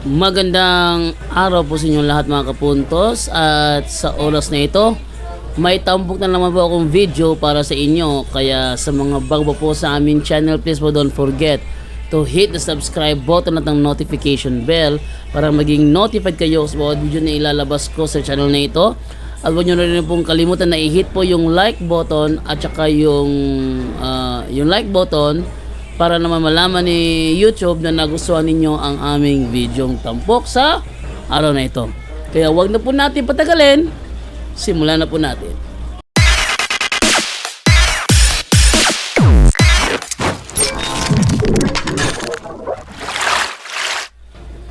Magandang araw po sa inyong lahat mga kapuntos. At sa oras na ito may tampok na naman po akong video para sa inyo. Kaya sa mga bago po sa aming channel please po don't forget to hit the subscribe button at ang notification bell para maging notified kayo sa bawat video na ilalabas ko sa channel na ito. At huwag nyo na rin pong kalimutan na i-hit po yung like button at saka yung, ah, yung like button para naman malaman ni YouTube na nagustuhan ninyo ang aming videong tampok sa araw na ito. Kaya wag na po natin patagalin, simulan na po natin.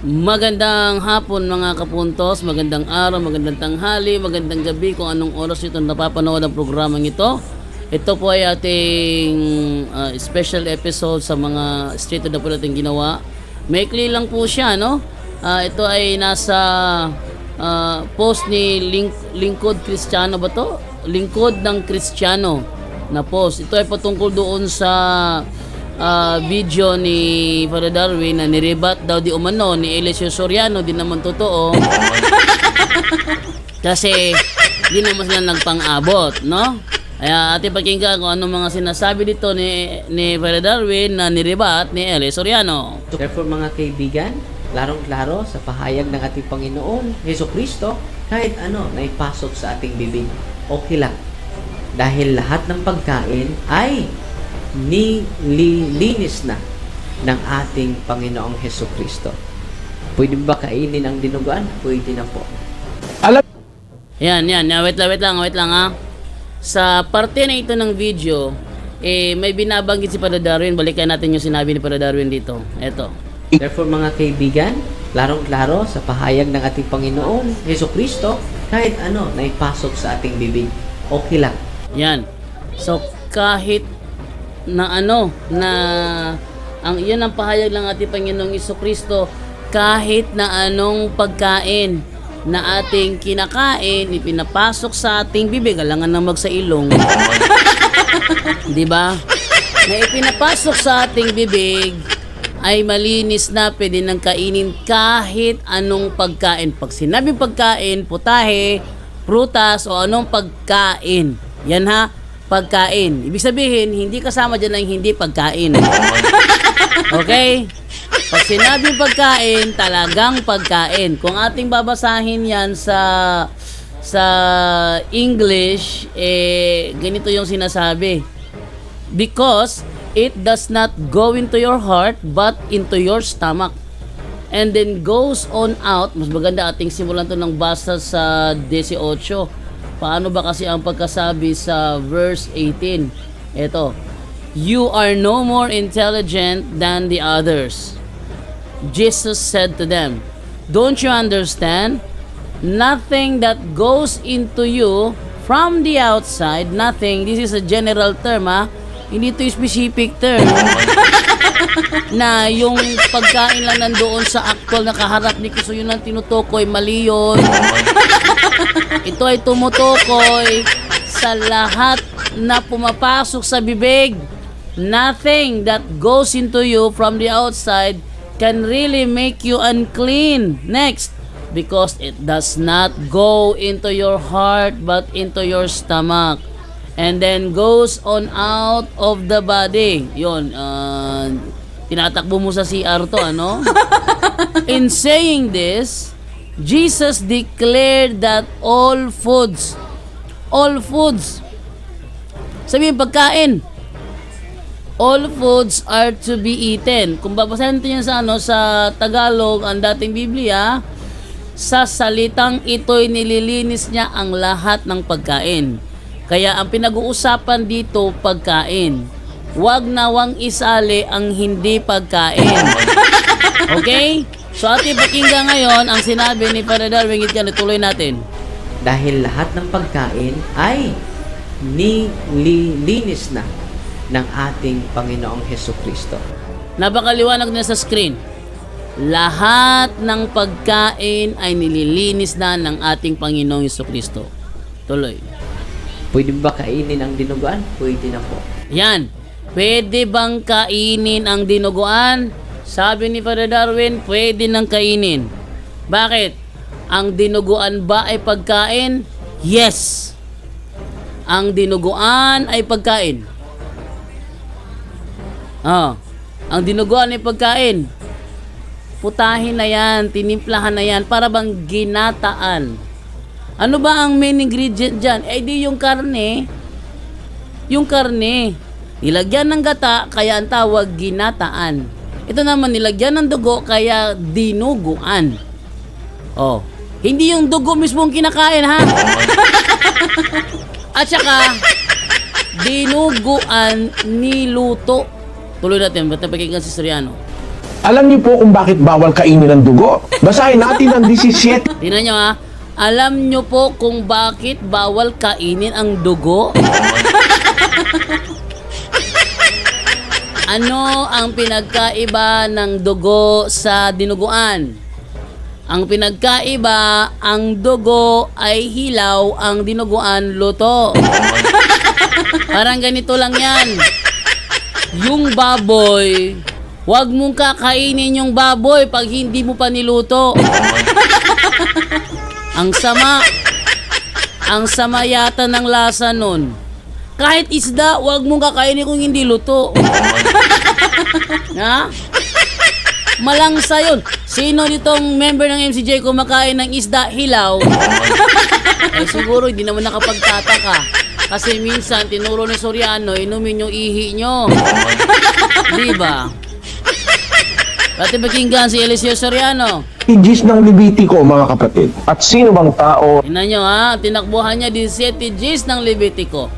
Magandang hapon mga kapuntos, magandang araw, magandang tanghali, magandang gabi kung anong oras ito napapanood ang programang ito. Ito po ay ating uh, special episode sa mga street na po natin ginawa. Maikli lang po siya, no? Ah, ito ay nasa ah, post ni Link, Lingkod Kristiyano ba to? Lingkod ng Kristiyano na post. Ito ay patungkol doon sa ah, video ni Father Darwin na nirebat daw di umano ni Eliseo Soriano, di naman totoo. Kasi di naman sila nagpang-abot, no? Kaya ating pakinggan kung anong mga sinasabi dito ni, ni Father Darwin na nirebat ni Eliseo Soriano. Therefore mga kaibigan, larong-laro sa pahayag ng ating Panginoon, Heso Kristo, kahit ano na ipasok sa ating bibig, okay lang. Dahil lahat ng pagkain ay nililinis na ng ating Panginoong Heso Kristo. Pwede ba kainin ang dinuguan? Pwede na po. Yan, yan. yan. Wait lang, wait lang, wait lang ha. Sa parte na ito ng video, eh, may binabanggit si Father Darwin. Balikan natin yung sinabi ni Father Darwin dito. Eto. Therefore mga kaibigan, larong-laro sa pahayag ng ating Panginoon, Heso Kristo, kahit ano na ipasok sa ating bibig, okay lang. Yan. So, kahit na ano, na ang iyan ang pahayag ng ating Panginoong Iso Kristo, kahit na anong pagkain na ating kinakain, ipinapasok sa ating bibig, alangan na magsailong. Di ba? Na ipinapasok sa ating bibig ay malinis na pwede nang kainin kahit anong pagkain. Pag sinabing pagkain, putahe, prutas o anong pagkain. Yan ha, pagkain. Ibig sabihin, hindi kasama dyan ang hindi pagkain. Okay? Pag sinabing pagkain, talagang pagkain. Kung ating babasahin yan sa sa English, eh, ganito yung sinasabi. Because it does not go into your heart, but into your stomach. And then goes on out, mas maganda ating simulan to ng basa sa 18. Paano ba kasi ang pagkasabi sa verse 18? Ito, You are no more intelligent than the others. Jesus said to them, Don't you understand? Nothing that goes into you from the outside, nothing, this is a general term ha, hindi to specific term, na yung pagkain lang nandoon sa actual na kaharap ni Kristo, yun ang tinutukoy, mali yun. Ito ay tumutukoy sa lahat na pumapasok sa bibig. Nothing that goes into you from the outside can really make you unclean. Next, because it does not go into your heart but into your stomach and then goes on out of the body. Yun, uh, tinatakbo mo sa CR to, ano? In saying this, Jesus declared that all foods, all foods, sabihin pagkain, all foods are to be eaten. Kung babasahin natin yan sa, ano, sa Tagalog, ang dating Biblia, sa salitang ito'y nililinis niya ang lahat ng pagkain. Kaya ang pinag-uusapan dito, pagkain. Huwag nawang isali ang hindi pagkain. Okay? So ating pakinggan ngayon ang sinabi ni Father Darwin Gitkan. Ituloy natin. Dahil lahat ng pagkain ay nililinis na ng ating Panginoong Heso Kristo. Napakaliwanag na sa screen. Lahat ng pagkain ay nililinis na ng ating Panginoong Iso Kristo. Tuloy. Pwede ba kainin ang dinuguan? Pwede na po. Yan. Pwede bang kainin ang dinuguan? Sabi ni Father Darwin, pwede nang kainin. Bakit? Ang dinuguan ba ay pagkain? Yes. Ang dinuguan ay pagkain. Oh, ang dinuguan ay pagkain. Putahin na yan, tinimplahan na yan, para bang ginataan. Ano ba ang main ingredient dyan? Eh di yung karne. Yung karne. Nilagyan ng gata, kaya ang tawag ginataan. Ito naman nilagyan ng dugo, kaya dinuguan. Oh, hindi yung dugo mismo ang kinakain ha. At saka, dinuguan niluto. Tuloy natin, ba't napakinggan si Soriano? Alam niyo po kung bakit bawal kainin ng dugo? Basahin natin ang 17 Tingnan nyo ha. Alam nyo po kung bakit bawal kainin ang dugo? ano ang pinagkaiba ng dugo sa dinuguan? Ang pinagkaiba, ang dugo ay hilaw, ang dinuguan luto. Parang ganito lang yan. Yung baboy, wag mong kakainin yung baboy pag hindi mo pa niluto. Ang sama. Ang sama yata ng lasa nun. Kahit isda, wag mong kakainin kung hindi luto. ha? Malangsa yun. Sino ditong member ng MCJ kumakain ng isda hilaw? eh siguro hindi naman nakapagtataka. Kasi minsan, tinuro ni Soriano, inumin yung ihi nyo. Di ba? Pati pakinggan si Eliseo Soriano. Gis ng Levitico, mga kapatid. At sino bang tao Tingnan nyo ha, tinakbuhan niya 17 Gs ng Levitico.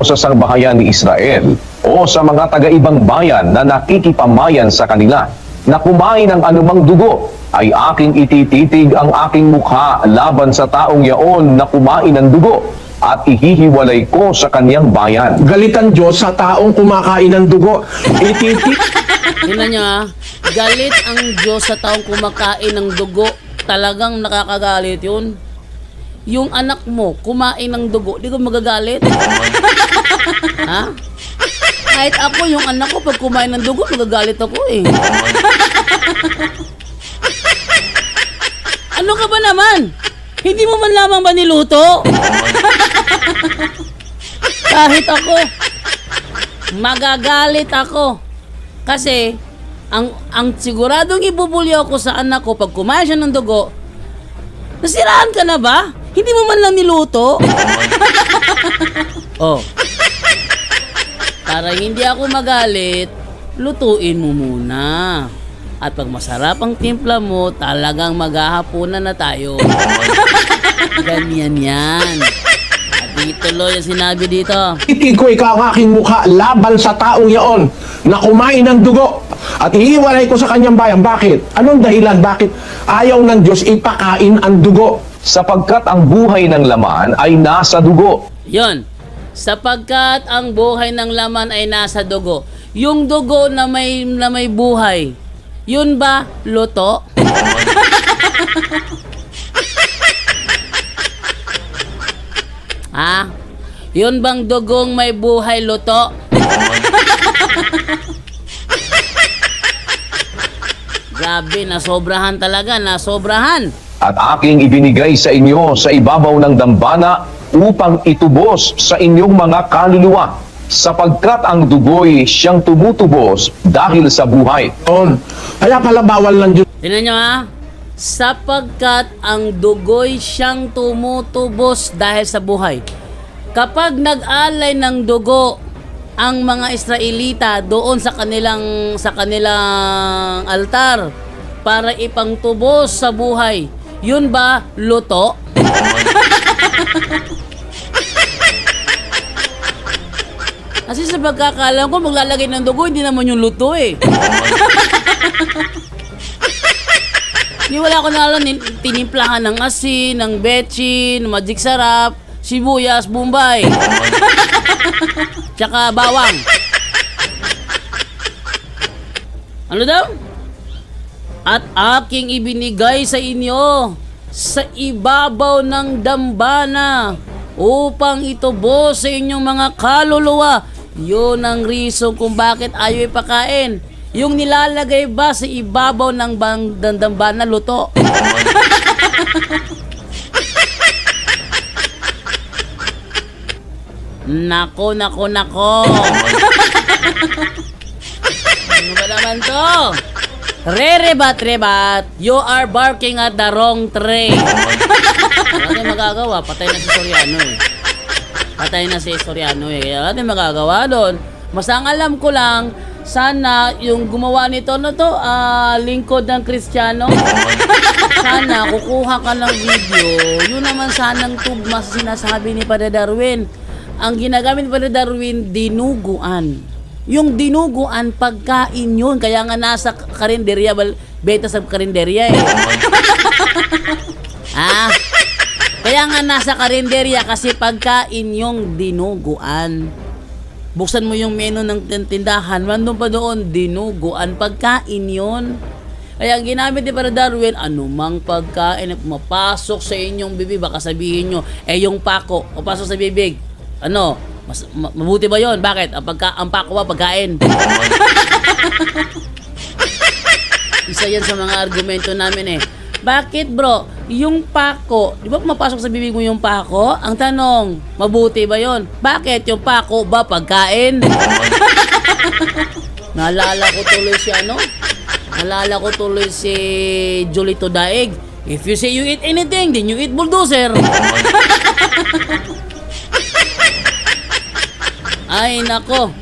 sa sangbahayan ni Israel o sa mga taga-ibang bayan na nakikipamayan sa kanila na kumain ng anumang dugo ay aking itititig ang aking mukha laban sa taong yaon na kumain ng dugo at ihihiwalay ko sa kaniyang bayan. Galit ang Diyos sa taong kumakain ng dugo. Ititig Tingnan nyo ha, galit ang Diyos sa taong kumakain ng dugo. Talagang nakakagalit yun. Yung anak mo, kumain ng dugo, di ko magagalit. ha? Kahit ako, yung anak ko, pag kumain ng dugo, magagalit ako eh. ano ka ba naman? Hindi mo man lamang ba niluto? Kahit ako, magagalit ako. Kasi, ang, ang siguradong ibubulyo ako sa anak ko pag kumain siya ng dugo, nasiraan ka na ba? Hindi mo man lang niluto? oh. Para hindi ako magalit, lutuin mo muna. At pag masarap ang timpla mo, talagang maghahapunan na tayo. Ganyan yan. At ituloy ang sinabi dito. Itig ko ikaw ang aking mukha laban sa taong yaon na kumain ng dugo at ihiwalay ko sa kanyang bayan. Bakit? Anong dahilan? Bakit ayaw ng Diyos ipakain ang dugo? Sapagkat ang buhay ng laman ay nasa dugo. Yon. Sapagkat ang buhay ng laman ay nasa dugo. Yung dugo na may na may buhay. Yun ba luto? ha? Yun bang dugong may buhay luto? Grabe, nasobrahan talaga, nasobrahan. At aking ibinigay sa inyo sa ibabaw ng dambana upang itubos sa inyong mga kaluluwa sapagkat ang dugo'y siyang tumutubos dahil sa buhay. Kaya pala bawal ng Diyos Tingnan nyo ha. Sapagkat ang dugo'y siyang tumutubos dahil sa buhay. Kapag nag-alay ng dugo ang mga Israelita doon sa kanilang sa kanilang altar para ipangtubos sa buhay. Yun ba luto? Kasi sa pagkakalam ko, maglalagay ng dugo, hindi naman yung luto eh. Di wala ko na alam, tinimplahan ng asin, ng betchin, magic sarap, sibuyas, bombay. Tsaka bawang. Ano daw? At aking ibinigay sa inyo sa ibabaw ng dambana upang itubos sa inyong mga kaluluwa. Yun ang reason kung bakit ayaw ipakain. Yung nilalagay ba sa ibabaw ng bang dandamba na luto? Nako, nako, nako. ano ba naman to? Re-rebat, rebat. You are barking at the wrong tree. Tayong magagawa. Patay na si Soriano eh. Patay na si Soriano eh. Kaya tayong magagawa doon. Mas ang alam ko lang, sana yung gumawa nito na to, ah, lingkod ng Kristiyano. sana kukuha ka ng video. Yun naman sanang tugma sa sinasabi ni Padre Darwin. Ang ginagamit ni Padre Darwin, dinuguan. Yung dinuguan, pagkain yun. Kaya nga nasa karinderya, bal- beta sa karinderya eh. ah, kaya nga nasa karinderya kasi pagkain yung dinuguan. Buksan mo yung menu ng tin- tindahan, nandun pa doon, dinuguan, pagkain yun. Kaya ang ginamit ni Para Darwin, anumang pagkain na pumapasok sa inyong bibig, baka sabihin nyo, eh yung pako, o pasok sa bibig, ano, mas, ma- mabuti ba yon? Bakit? Ang, pagka, ang pako ba pagkain? Isa yan sa mga argumento namin eh. Bakit bro? Yung pako, di ba pumapasok sa bibig mo yung pako? Ang tanong, mabuti ba yon? Bakit yung pako ba pagkain? Naalala ko tuloy si ano? Naalala ko tuloy si Jolito Daig. If you say you eat anything, then you eat bulldozer. Ay nako.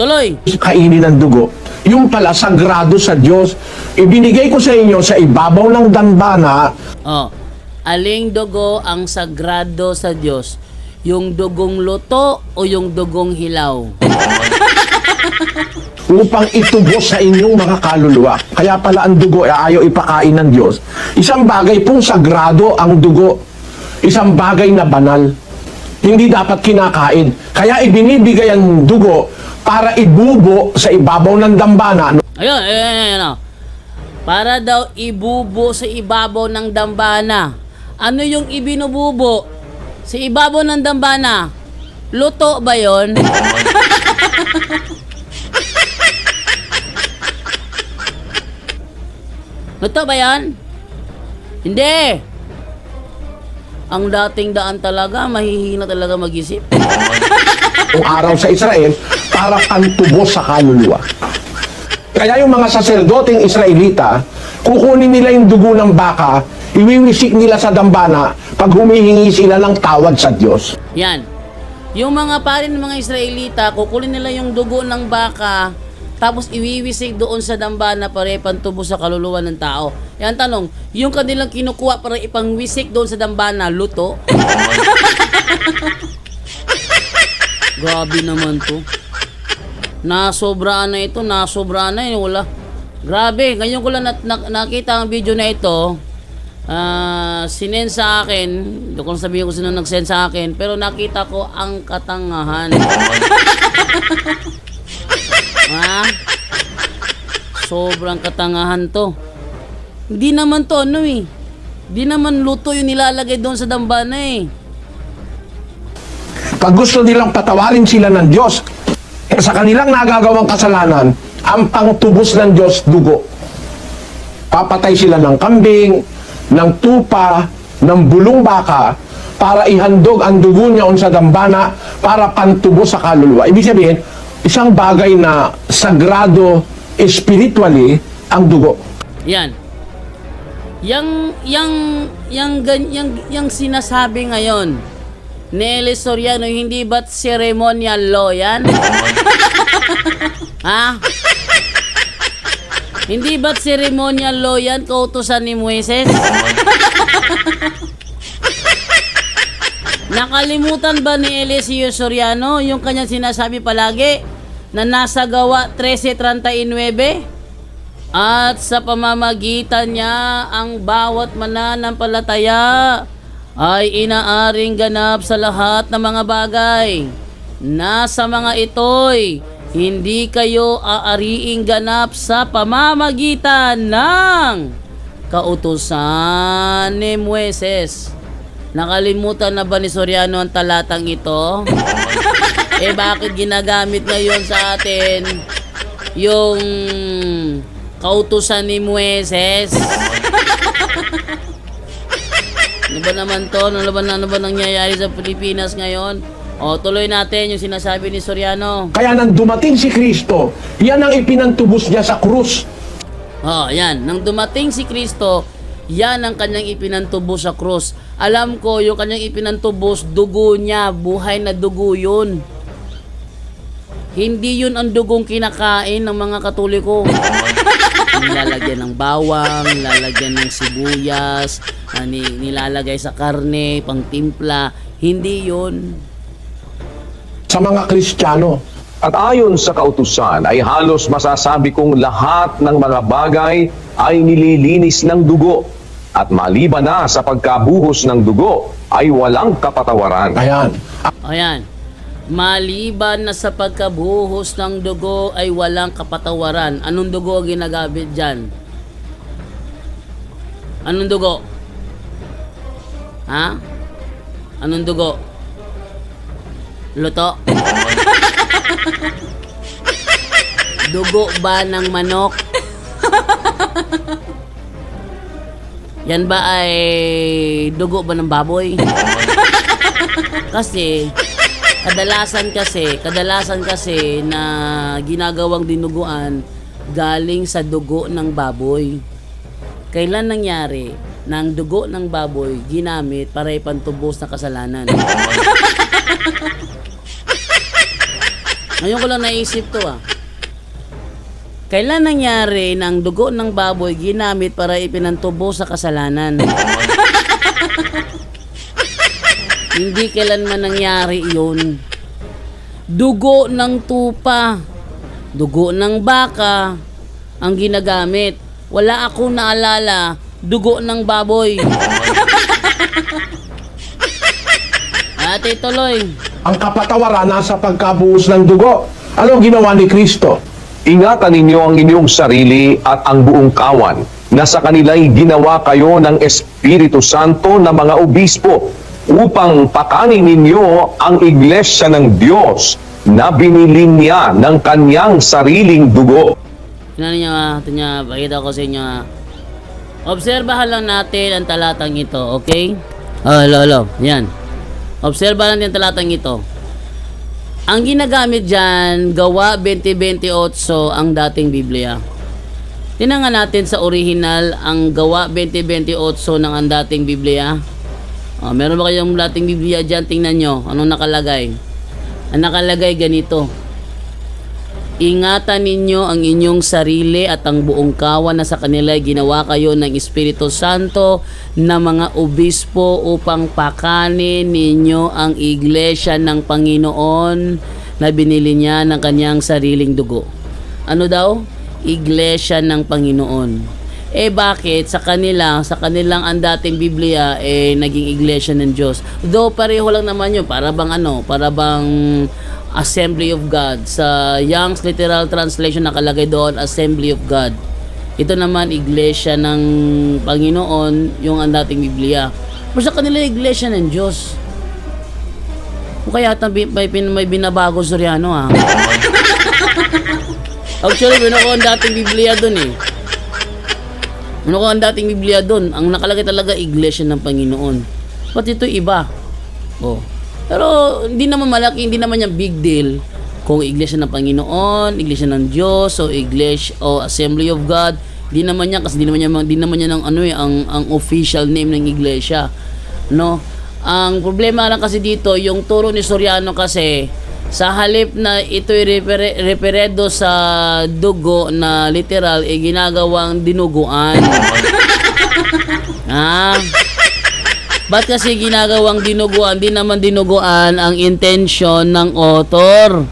Tuloy. kainin ng dugo. Yung pala, sagrado sa Diyos. Ibinigay ko sa inyo sa ibabaw ng dambana Oh, aling dugo ang sagrado sa Diyos? Yung dugong luto o yung dugong hilaw? upang itubos sa inyong mga kaluluwa. Kaya pala ang dugo ay ayaw ipakain ng Diyos. Isang bagay pong sagrado ang dugo. Isang bagay na banal. Hindi dapat kinakain. Kaya ibinibigay ang dugo para ibubo sa ibabaw ng dambana Ayun, ayun, ayun, ayun. Para daw ibubo sa ibabaw ng dambana. Ano yung ibinububo? Sa ibabaw ng dambana? Luto ba yon? Luto ba yan? Hindi. Ang dating daan talaga, mahihina talaga mag-isip. ang araw sa Israel para pantubos sa kaluluwa. Kaya yung mga saserdoteng Israelita, kukunin nila yung dugo ng baka, iwiwisik nila sa dambana pag humihingi sila ng tawad sa Diyos. Yan. Yung mga parin ng mga Israelita, kukulin nila yung dugo ng baka, tapos iwiwisig doon sa dambana para ipantubo sa kaluluwa ng tao. Yan tanong, yung kanilang kinukuha para ipangwisik doon sa dambana, luto? Grabe naman to. Nasobraan na ito, nasobraan na yun, wala. Grabe, ngayon ko lang nat- nak- nakita ang video na ito. Ah, sinend sa akin, hindi ko na sabihin kung sino nag-send sa akin, pero nakita ko ang katangahan. ha? Sobrang katangahan to. Hindi naman to ano eh. Hindi naman luto yung nilalagay doon sa dambana eh. Pag gusto nilang patawarin sila ng Diyos, sa kanilang nagagawang kasalanan, ang pangtubos ng Diyos, dugo. Papatay sila ng kambing, ng tupa, ng bulong baka, para ihandog ang dugo niya sa dambana para pantubos sa kaluluwa. Ibig sabihin, isang bagay na sagrado spiritually ang dugo. Yan. Yang yang yang yang, yang sinasabi ngayon Eli Soriano hindi ba't ceremonial law yan? ha? Hindi ba't ceremonial law yan kautusan ni Moises? Nakalimutan ba ni Eliseo Soriano yung kanyang sinasabi palagi na nasa gawa 1339? At sa pamamagitan niya, ang bawat mananampalataya ay inaaring ganap sa lahat ng mga bagay. Nasa mga ito'y hindi kayo aariing ganap sa pamamagitan ng kautusan ni Mueses. Nakalimutan na ba ni Soriano ang talatang ito? eh bakit ginagamit ngayon sa atin yung kautusan ni Moises. Ano ba naman to? Ano ba, ano ba nangyayari sa Pilipinas ngayon? O, tuloy natin yung sinasabi ni Soriano. Kaya nang dumating si Kristo, yan ang ipinantubos niya sa krus. Oh, yan. Nang dumating si Kristo, yan ang kanyang ipinantubos sa krus. Alam ko, yung kanyang ipinantubos, dugo niya, buhay na dugo yun. Hindi yun ang dugong kinakain ng mga katoliko. nilalagyan ng bawang, nilalagyan ng sibuyas, ni, nilalagay sa karne, pang timpla. Hindi yun. Sa mga Kristiyano, At ayon sa kautusan ay halos masasabi kong lahat ng mga bagay ay nililinis ng dugo. At maliban na sa pagkabuhos ng dugo ay walang kapatawaran. ayan, Ayan. Maliban na sa pagkabuhos ng dugo ay walang kapatawaran. Anong dugo ang ginagamit dyan? Anong dugo? Ha? Anong dugo? Luto? dugo ba ng manok? Yan ba ay dugo ba ng baboy? Kasi kadalasan kasi, kadalasan kasi na ginagawang dinuguan galing sa dugo ng baboy. Kailan nangyari na ang dugo ng baboy ginamit para ipantubos na kasalanan? Ngayon ko lang naisip to ah. Kailan nangyari na ang dugo ng baboy ginamit para ipinantubos sa kasalanan? Hindi kailanman nangyari yun. Dugo ng tupa, dugo ng baka, ang ginagamit. Wala akong naalala, dugo ng baboy. Ate, tuloy. ang kapatawaran nasa pagkabuhos ng dugo. Ano ginawa ni Kristo? Ingatan ninyo ang inyong sarili at ang buong kawan na sa kanila'y ginawa kayo ng Espiritu Santo na mga obispo upang pakanin ninyo ang iglesia ng Diyos na binili niya ng kanyang sariling dugo. Tingnan niyo nga, ito niya, pakita ko sa inyo nga. Obserbahan lang natin ang talatang ito, okay? Oh, hello, hello. Yan. Obserbahan natin ang talatang ito. Ang ginagamit dyan, gawa 2028 ang dating Biblia. Tingnan nga natin sa original ang gawa 2028 ng ang dating Biblia. Oh, meron ba kayong dating Biblia dyan? Tingnan nyo. Anong nakalagay? Ang nakalagay ganito. Ingatan ninyo ang inyong sarili at ang buong kawan na sa kanila ginawa kayo ng Espiritu Santo na mga obispo upang pakanin ninyo ang iglesia ng Panginoon na binili niya ng kanyang sariling dugo. Ano daw? Iglesia ng Panginoon. Eh bakit sa kanila, sa kanilang ang dating Biblia eh naging iglesia ng Diyos. Though pareho lang naman yun, para bang ano, para bang Assembly of God. Sa Young's Literal Translation nakalagay doon Assembly of God. Ito naman iglesia ng Panginoon, yung ang dating Biblia. Pero sa kanila iglesia ng Diyos. O kaya ata may, may, binabago Soriano ha. Actually, binuko ang dating Biblia doon eh. Ano ang dating Biblia doon? Ang nakalagay talaga iglesia ng Panginoon. Ba't ito iba? Oh. Pero hindi naman malaki, hindi naman yung big deal kung iglesia ng Panginoon, iglesia ng Diyos, o iglesia o Assembly of God. Hindi naman yan kasi hindi naman yan, hindi naman yan ang ano eh, ang ang official name ng iglesia. No? Ang problema lang kasi dito, yung turo ni Soriano kasi sa halip na ito'y repere, reperedo sa dugo na literal, eh ginagawang dinuguan. ah, Ba't kasi ginagawang dinuguan? Di naman dinuguan ang intention ng author.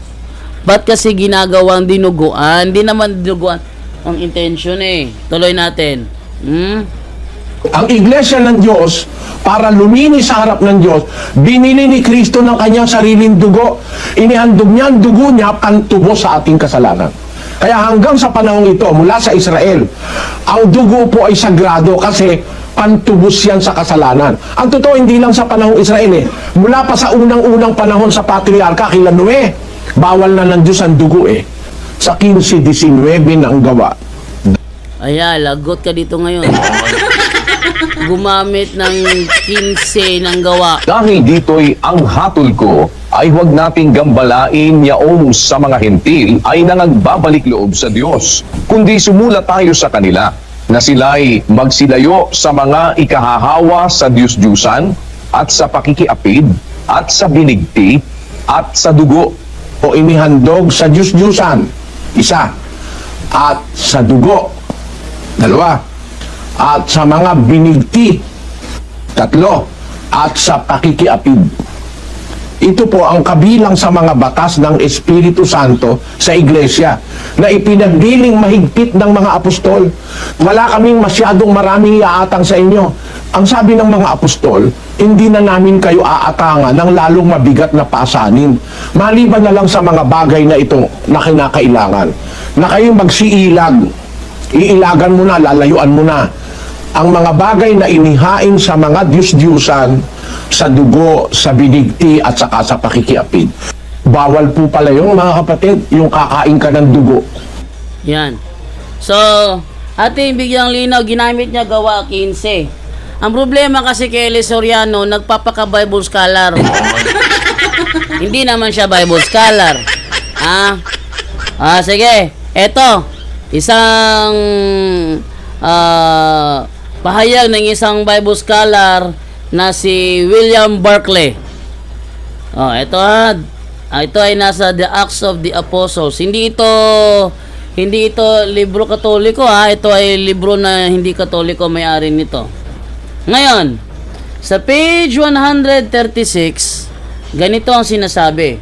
Ba't kasi ginagawang dinuguan? Di naman dinuguan ang intention eh. Tuloy natin. Hmm? Ang iglesia ng Diyos, para luminis sa harap ng Diyos, binili ni Kristo ng kanyang sariling dugo. Inihandog niya ang dugo niya pantubos sa ating kasalanan. Kaya hanggang sa panahong ito, mula sa Israel, ang dugo po ay sagrado kasi pantubos yan sa kasalanan. Ang totoo, hindi lang sa panahong Israel eh. Mula pa sa unang-unang panahon sa patriarka kila Noe, bawal na ng Diyos ang dugo eh. sa 15-19 ng gawa. Ayan, lagot ka dito ngayon. Gumamit ng 15 ng gawa. Dahil dito'y ang hatol ko ay huwag nating gambalain yaong sa mga hentil ay nangagbabalik loob sa Diyos, kundi sumula tayo sa kanila na sila'y magsilayo sa mga ikahahawa sa Diyos-Diyusan at sa pakikiapid at sa binigti at sa dugo o inihandog sa Diyos-Diyusan. Isa. At sa dugo. Dalawa. At sa mga binigti. Tatlo. At sa pakikiapid. Ito po ang kabilang sa mga batas ng Espiritu Santo sa Iglesia na ipinagdiling mahigpit ng mga apostol. Wala kaming masyadong maraming iaatang sa inyo. Ang sabi ng mga apostol, hindi na namin kayo aatangan ng lalong mabigat na pasanin. Maliban na lang sa mga bagay na ito na kinakailangan. Na kayo magsiilag. Iilagan mo na, lalayuan mo na ang mga bagay na inihain sa mga Diyos-Diyusan, sa dugo, sa binigti at saka sa pakikiapid. Bawal po pala yung mga kapatid, yung kakain ka ng dugo. Yan. So, ating bigyang linaw, ginamit niya gawa 15. Ang problema kasi kay Eli Soriano, nagpapaka-Bible scholar. Hindi naman siya Bible scholar. Ah, ah sige. Eto, isang ah, pahayag ng isang Bible scholar na si William Barclay. Oh, ito ha. Ah, ito ay nasa The Acts of the Apostles. Hindi ito hindi ito libro katoliko ha. Ito ay libro na hindi katoliko may-ari nito. Ngayon, sa page 136, ganito ang sinasabi.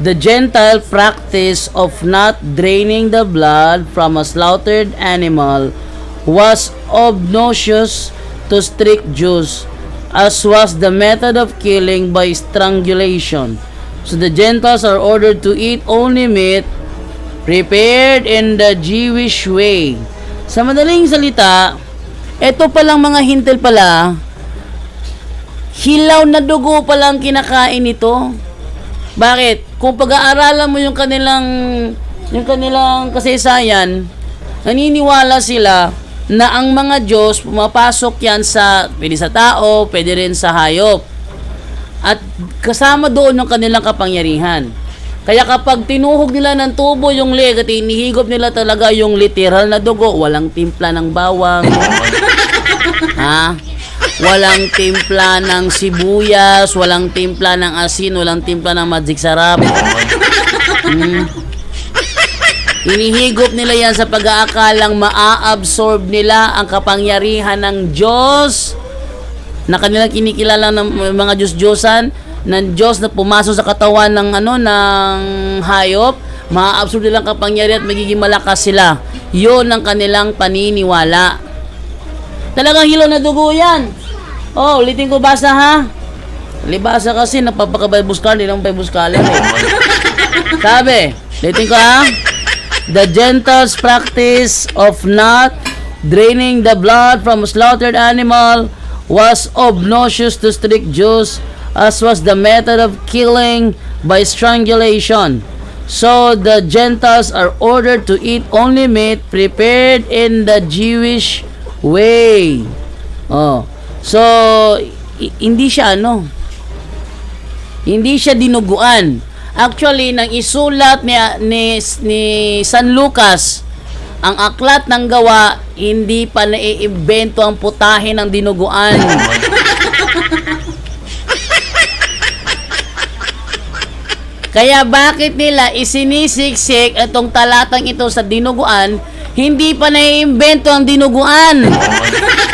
The Gentile practice of not draining the blood from a slaughtered animal was obnoxious to strict Jews, as was the method of killing by strangulation. So the Gentiles are ordered to eat only meat prepared in the Jewish way. Sa madaling salita, ito palang mga hintil pala, hilaw na dugo palang kinakain ito. Bakit? Kung pag-aaralan mo yung kanilang yung kanilang kasaysayan, naniniwala sila na ang mga Diyos pumapasok yan sa pwede sa tao, pwede rin sa hayop. At kasama doon yung kanilang kapangyarihan. Kaya kapag tinuhog nila ng tubo yung leg at inihigop nila talaga yung literal na dugo, walang timpla ng bawang. ha? Walang timpla ng sibuyas, walang timpla ng asin, walang timpla ng magic sarap. Hmm. Inihigop nila yan sa pag-aakalang maa-absorb nila ang kapangyarihan ng Diyos na kanilang kinikilala ng mga Diyos-Diyosan ng Diyos na pumasok sa katawan ng ano ng hayop, maa-absorb nila ang kapangyarihan at magiging malakas sila. 'Yon ang kanilang paniniwala. Talagang hilaw na dugo yan. Oh, ulitin ko basa ha. Libasa kasi napapaka-Bible scholar, hindi lang Bible scholar eh. Sabi, ulitin ko ha. The Gentiles practice of not draining the blood from a slaughtered animal was obnoxious to strict Jews, as was the method of killing by strangulation. So the Gentiles are ordered to eat only meat prepared in the Jewish way. Oh. So hindi siya ano, hindi siya dinuguan. Actually, nang isulat ni, ni, ni San Lucas, ang aklat ng gawa, hindi pa naiimbento ang putahe ng dinuguan. Kaya bakit nila isinisiksik itong talatang ito sa dinuguan, hindi pa naiimbento ang dinuguan.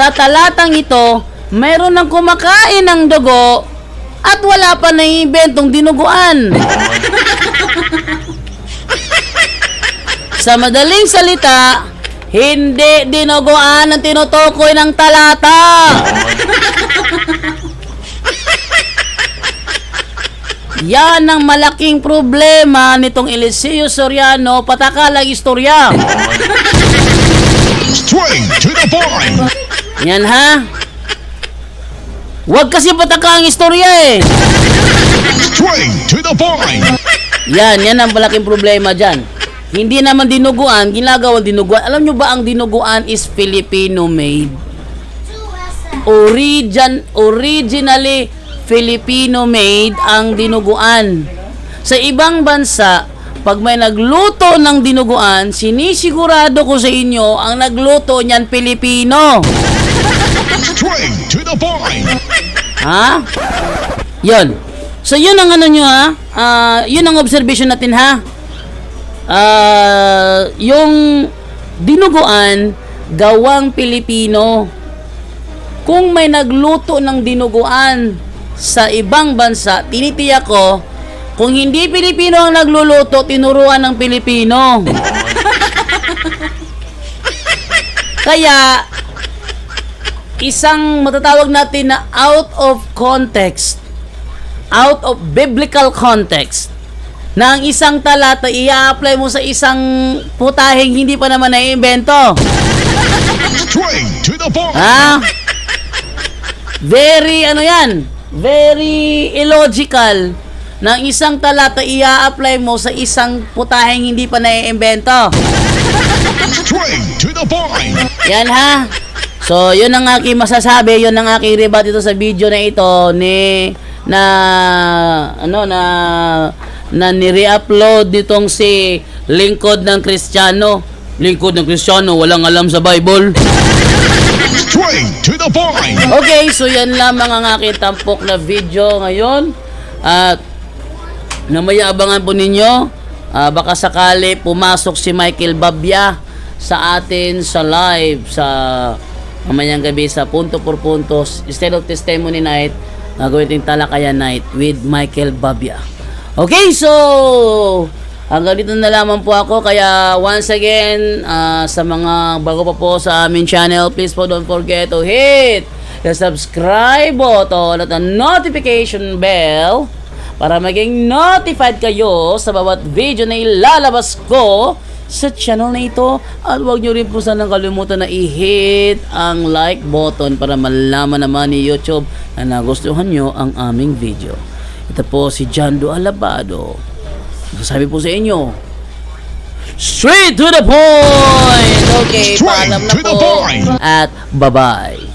Sa talatang ito, meron ng kumakain ng dugo at wala pa naiimbentong dinuguan. Sa madaling salita, hindi dinuguan ang tinutukoy ng talata. Yan ang malaking problema nitong Eliseo Soriano patakalang istorya. Straight to the point. Yan ha. Huwag kasi pataka ang istorya eh. Straight to the point. Yan, yan ang malaking problema dyan. Hindi naman dinuguan, ginagawa dinuguan. Alam nyo ba ang dinuguan is Filipino made? Origin, originally Filipino made ang dinuguan. Sa ibang bansa, pag may nagluto ng dinuguan, sinisigurado ko sa inyo, ang nagluto niyan Pilipino. Straight to the point. Ha? Yun. So, yun ang ano nyo ha. Ah, yun ang observation natin ha. Ah, yung dinuguan, gawang Pilipino. Kung may nagluto ng dinuguan sa ibang bansa, tinitiyak ko, kung hindi Pilipino ang nagluluto, tinuruan ng Pilipino. Kaya, isang matatawag natin na out of context, out of biblical context, na ang isang talata i-apply mo sa isang putahing hindi pa naman naiimbento. Ha? Very, ano yan? Very illogical na ang isang talata i-apply mo sa isang putahing hindi pa naiimbento. Straight to the point. Yan ha. So, yun ang aking masasabi, yun ang aking rebut dito sa video na ito ni na ano na na ni-re-upload nitong si lingkod ng Kristiyano. Lingkod ng Kristiyano, walang alam sa Bible. Straight to the point. Okay, so yan lamang ang aking tampok na video ngayon. At namaya abangan po ninyo, ah, baka sakali pumasok si Michael Babia sa atin sa live sa mamayang gabi sa punto por puntos instead of testimony night gagawin ting talakayan night with Michael Babia. Okay so hanggang dito na lamang po ako. Kaya once again ah, sa mga bago pa po sa aming channel please po don't forget to hit the subscribe button at the notification bell para maging notified kayo sa bawat video na ilalabas ko sa channel na ito at huwag nyo rin po sanang kalimutan na i-hit ang like button para malaman naman ni YouTube na nagustuhan nyo ang aming video. Ito po si Jando Alabado. Sabi po sa inyo, straight to the point! Okay, Straight paalam na po at bye-bye.